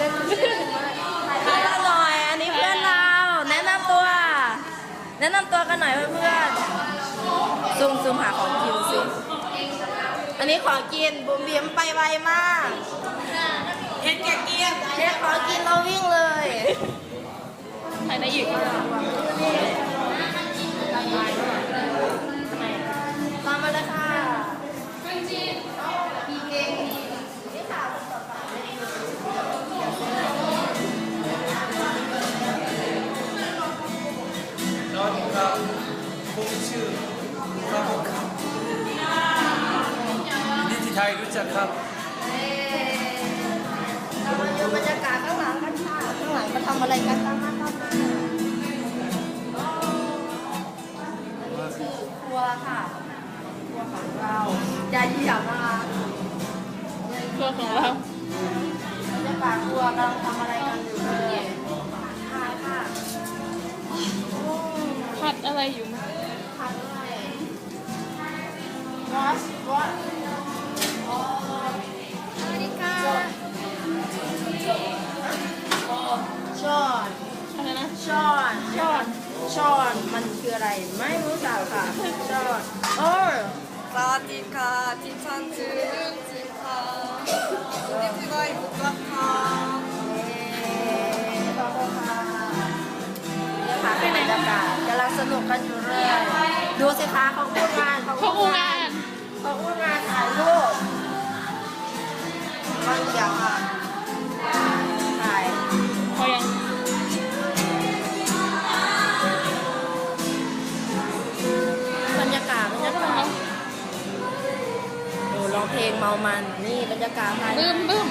ถ่ายรูปเราหน่อย อันนี้เพื่อนเรา แนะนำตัว แนะนำตัวกันหน่อยเพื่อนๆซูมซูมหาของกินสิอันนี้ของกินบุมบิมไปไวมากเห็นแก่เกียร์เชฟของกินเราวิ่งเลยใครได้อีก ช่รู้จักครับเรามาดูบรรยากาศข้างหลังกันค่ะข้างหลังมาทำอะไรกันตามมาตามมาอันนี้คือครัวค่ะครัวของเราอย่าเหยียบนะคะครื่องของเราบรรยากาศครัวกำลังทำอะไรกันอยู่เลยถ่ายค่ะผัดอะไรอยู่ผัดอะไร What What อ๋อ สวัสดีค่ะช้อนอะไรนะช้อนช้อนช้อนมันคืออะไรไม่รู้จักค่ะช้อนโอ้สวัสดีค่ะที่ฉันชื่อยุนจิค่ะยินดีที่ได้รู้จักค่ะขอบคุณค่ะนี่ค่ะเป็นบรรยากาศกำลังสนุกกันอยู่เลย ดูสิคะเขาอู้งานเขาอู้งาน เพลงเมามัน นี่บรรยากาศภายในบึ้มบึ้ม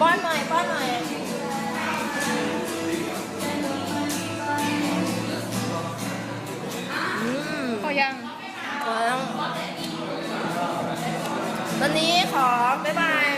ป้อนหน่อยป้อนหน่อยอืมเขายังขอต้องวันนี้ขอบ๊ายบายก่อนนะคะ